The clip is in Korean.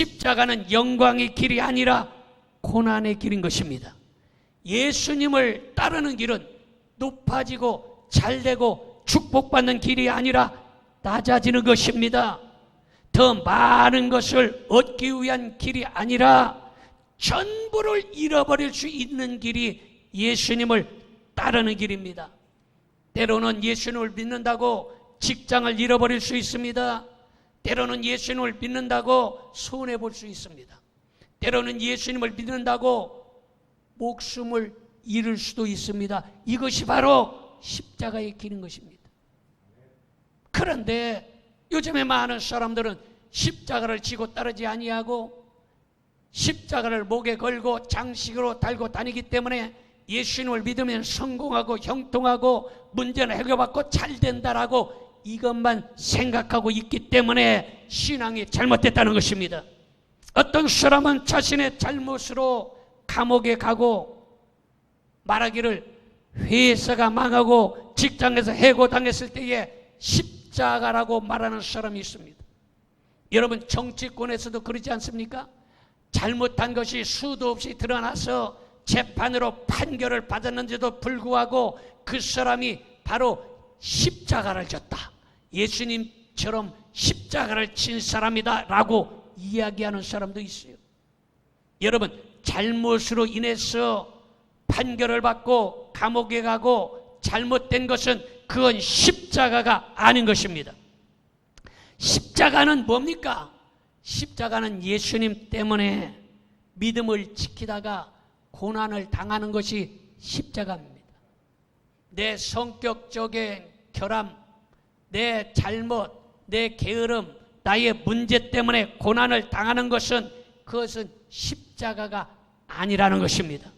십자가는 영광의 길이 아니라 고난의 길인 것입니다. 예수님을 따르는 길은 높아지고 잘되고 축복받는 길이 아니라 낮아지는 것입니다. 더 많은 것을 얻기 위한 길이 아니라 전부를 잃어버릴 수 있는 길이 예수님을 따르는 길입니다. 때로는 예수님을 믿는다고 직장을 잃어버릴 수 있습니다. 때로는 예수님을 믿는다고 손해 볼 수 있습니다. 때로는 예수님을 믿는다고 목숨을 잃을 수도 있습니다. 이것이 바로 십자가의 길인 것입니다. 그런데 요즘에 많은 사람들은 십자가를 지고 따르지 아니하고 십자가를 목에 걸고 장식으로 달고 다니기 때문에 예수님을 믿으면 성공하고 형통하고 문제는 해결받고 잘 된다라고 이것만 생각하고 있기 때문에 신앙이 잘못됐다는 것입니다. 어떤 사람은 자신의 잘못으로 감옥에 가고 말하기를 회사가 망하고 직장에서 해고당했을 때에 십자가라고 말하는 사람이 있습니다. 여러분 정치권에서도 그러지 않습니까? 잘못한 것이 수도 없이 드러나서 재판으로 판결을 받았는데도 불구하고 그 사람이 바로 십자가를 졌다. 예수님처럼 십자가를 친 사람이다. 라고 이야기하는 사람도 있어요. 여러분, 잘못으로 인해서 판결을 받고 감옥에 가고 잘못된 것은 그건 십자가가 아닌 것입니다. 십자가는 뭡니까? 십자가는 예수님 때문에 믿음을 지키다가 고난을 당하는 것이 십자가입니다. 내 성격적인 결함, 내 잘못, 내 게으름, 나의 문제 때문에 고난을 당하는 것은 그것은 십자가가 아니라는 것입니다.